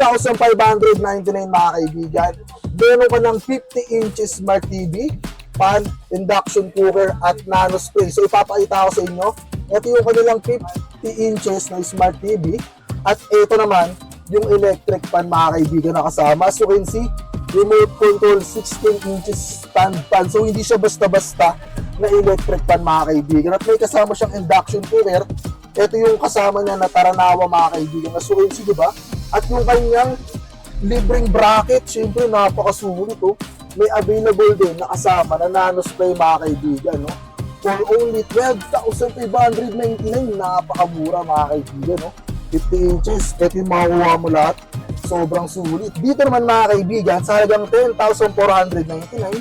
12,599 mga kaibigan. Meron ka ng 50 inches smart TV, pan, induction cooker, at nano spray. So ipapakita ko sa inyo, ito yung kanilang 50 inches na smart TV. At ito naman, yung electric pan mga kaibigan na kasama. As you can see, remote control 16 inches stand pan. So hindi siya basta-basta na electric pan mga kaibigan. At may kasama siyang induction cooker. Ito yung kasama niya na Taranawa mga kaibigan. As you can see, di ba? At yung kanyang libreng bracket, syempre napakasulit oh. May available din na kasama na nano spray mga kaibigan, no? For only 12,599, napakamura mga kaibigan, no? 50 inches, ito yung makukuha mo lahat. Sobrang sulit. Dito naman mga kaibigan, sa halagang 10,499,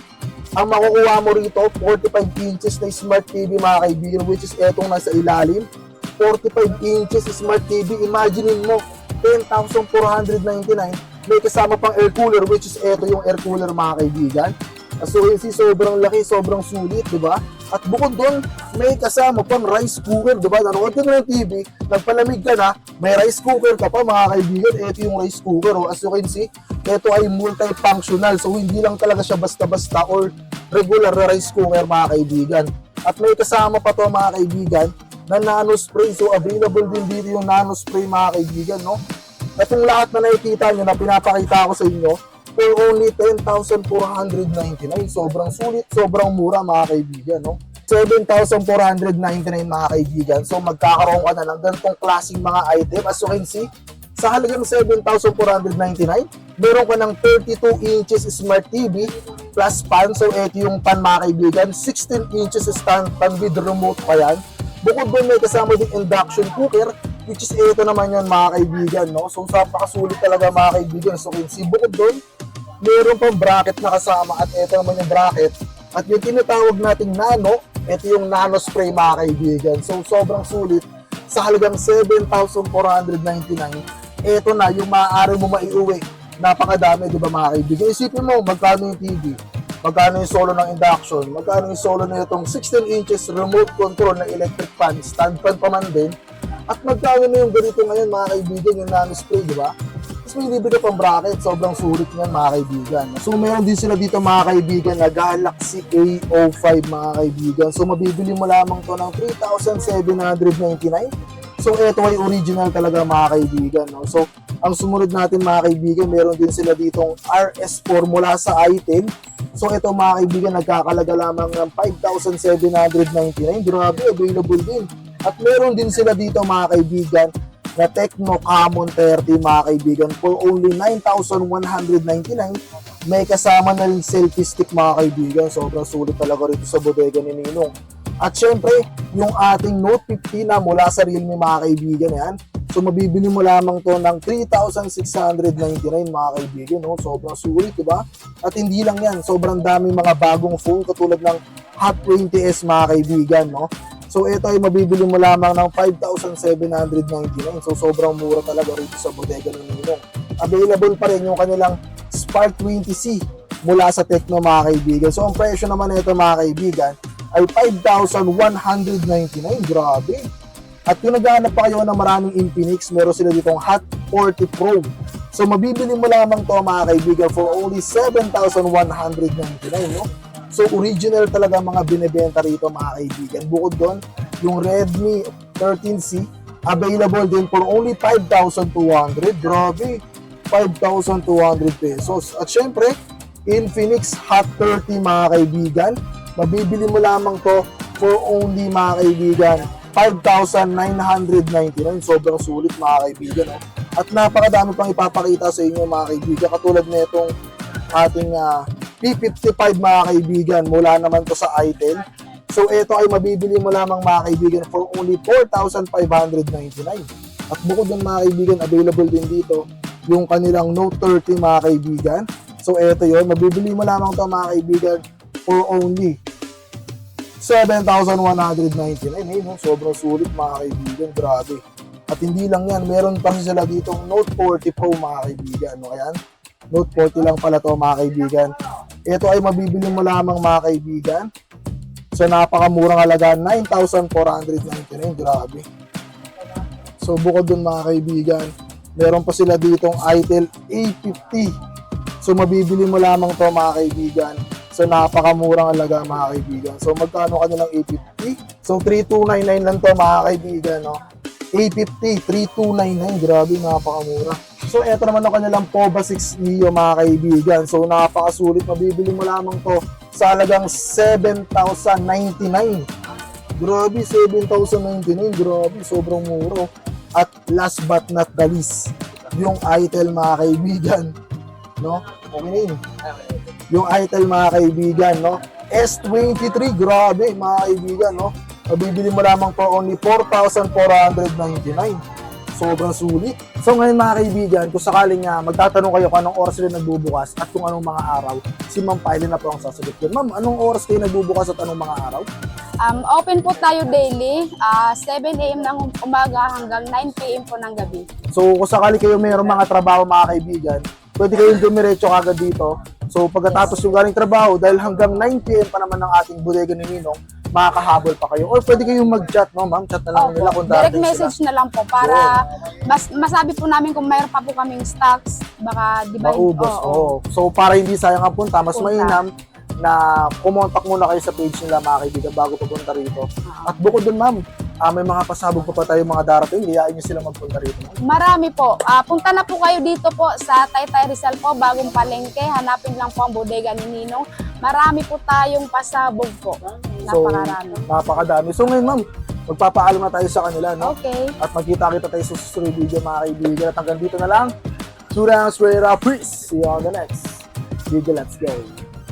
ang makukuha mo rito, 45 inches na smart TV mga kaibigan, which is etong nasa ilalim. 45 inches smart TV, imaginein mo, 10,499, may kasama pang air cooler, which is eto yung air cooler mga kaibigan. So, yun si sobrang laki, sobrang sulit, di ba? At bukod doon, may kasama pang rice cooker, di ba? Nanood ka na ng TV, nagpalamig ka na, may rice cooker ka pa mga kaibigan. Ito yung rice cooker, oh. as you can see, ito ay multifunctional. So, hindi lang talaga siya basta-basta or regular na rice cooker mga kaibigan. At may kasama pa to mga kaibigan na nano spray. So, available din dito yung nano spray mga kaibigan, no? Itong lahat na nakikita nyo na pinapakita ko sa inyo, for only 10,499. Sobrang sulit, sobrang mura mga kaibigan, no? 7,499 mga kaibigan. So magkakaroon ka na ng ganitong klaseng mga item. As you can see, sa halagang 7,499, meron ka ng 32 inches smart TV plus pan. So ito yung pan mga kaibigan. 16 inches stand pan with remote pa yan. Bukod doon may kasama din induction cooker which is ito naman yan mga kaibigan. No? So napakasulit talaga mga kaibigan. So can see bukod doon, meron pang bracket na kasama at ito naman yung bracket. At yung tinatawag nating nano, ito yung nano spray mga kaibigan. So sobrang sulit sa halagang 7,499. Ito na yung maaari mo maiuwi. Napakadami, di ba mga kaibigan? Isipin mo, magkano yung TV? Magkano yung solo ng induction? Magkano yung solo na itong 16 inches remote control na electric fan? Stand fan pa man din. At magkano na yung ganito ngayon mga kaibigan, yung nano spray, di ba? Tapos may libre pang bracket, sobrang sulit niyan mga kaibigan. So meron din sila dito mga kaibigan na Galaxy A05 mga kaibigan. So mabibili mo lamang to ng 3,799. So ito ay original talaga mga kaibigan. No? So ang sumunod natin mga kaibigan, meron din sila ditong RS4 mula sa item. So ito mga kaibigan, nagkakalaga lamang ng 5,799. Grabe, available din. At meron din sila dito mga kaibigan na Tecno Camon 30 mga kaibigan for only 9,199 may kasama na rin selfie stick mga kaibigan sobrang sulit talaga rito sa bodega ni Ninong at syempre yung ating Note 50 na mula sa Realme mga kaibigan yan so mabibili mo lamang to ng 3,699 mga kaibigan no? sobrang sulit diba at hindi lang yan sobrang daming mga bagong phone katulad ng Hot 20s mga kaibigan no So ito ay mabibili mo lamang ng 5,799. So sobrang mura talaga rito sa bodega ng Ninong. Available pa rin yung kanilang Spark 20C mula sa Tecno mga kaibigan. So ang presyo naman nito mga kaibigan ay 5,199. Grabe. At kung naghahanap pa kayo ng maraming Infinix, meron sila ditong Hot 40 Pro. So mabibili mo lamang to mga kaibigan for only 7,199. No? So original talaga mga binebenta rito mga kaibigan. Bukod doon, yung Redmi 13C available din for only 5,200. Grabe, 5,200 pesos. At syempre, Infinix Hot 30 mga kaibigan. Mabibili mo lamang to for only mga kaibigan 5,999. Sobrang sulit mga kaibigan. No? At napakadami pang ipapakita sa inyo mga kaibigan. Katulad na itong ating ah, P55 mga kaibigan mula naman to sa item. So ito ay mabibili mo lamang mga kaibigan for only 4,599. At bukod ng mga kaibigan, available din dito yung kanilang Note 30 mga kaibigan. So ito yon mabibili mo lamang to mga kaibigan for only 7,199. Eh, no? sobrang sulit mga kaibigan, grabe. At hindi lang yan, meron pa sila ditong Note 40 Pro mga kaibigan. No? Ayan, Note 40 lang pala to mga kaibigan. Ito ay mabibili mo lamang mga kaibigan. So napakamurang halaga, 9,499. Grabe. So bukod dun mga kaibigan, Meron pa sila ditong ITEL A50. So mabibili mo lamang to mga kaibigan. So napakamurang alaga mga kaibigan. So magkano kanilang A50? So 3299 lang to mga kaibigan, no? A50, 3299. Grabe, napakamura. So eto naman ang kanilang POBA 6 Neo mga kaibigan. So napakasulit, mabibili mo lamang to sa halagang 7,099. Grabe, 7,099. Grabe, sobrang muro. At last but not the least, yung ITEL mga kaibigan. No? Okay na yun. Yung ITEL mga kaibigan, no? S23, grabe mga kaibigan, no? Mabibili mo lamang for only 4,499. Sobrang sulit. So ngayon mga kaibigan, kung sakaling nga magtatanong kayo kung anong oras sila nagbubukas at kung anong mga araw, si Ma'am Piley na po ang sasagot yun. Ma'am, anong oras kayo nagbubukas at anong mga araw? Um, open po tayo daily, ah, 7 a.m. ng umaga hanggang 9 p.m. po ng gabi. So kung sakali kayo mayroong mga trabaho mga kaibigan, pwede kayong dumiretso kagad dito. So pagkatapos yung galing trabaho, dahil hanggang 9 p.m. pa naman ng ating bodega ni Ninong, makakahabol pa kayo. Or pwede kayong mag-chat, no ma'am? Chat na lang nila kung direct darating message sila. na lang po para mas masabi po namin kung mayroon pa po kaming stocks, baka di ba? Maubos, Oo, oo. So para hindi sayang ang punta, mas Punta. mainam na kumontak muna kayo sa page nila mga kaibigan bago pupunta rito. oo. At bukod dun ma'am, ah, may mga pasabog pa pa tayo mga darating, hiyain nyo sila magpunta rito. Marami po. Ah, punta na po kayo dito po sa Taytay Rizal po, bagong palengke. Hanapin lang po ang bodega ni Ninong. Marami po tayong pasabog po. So, Napakarami. napakadami. So ngayon ma'am, magpapaalam na tayo sa kanila, no? Okay. At magkita-kita tayo sa susunod video mga kaibigan. At hanggang dito na lang. Surang Square Peace. See you on the next video. Let's go.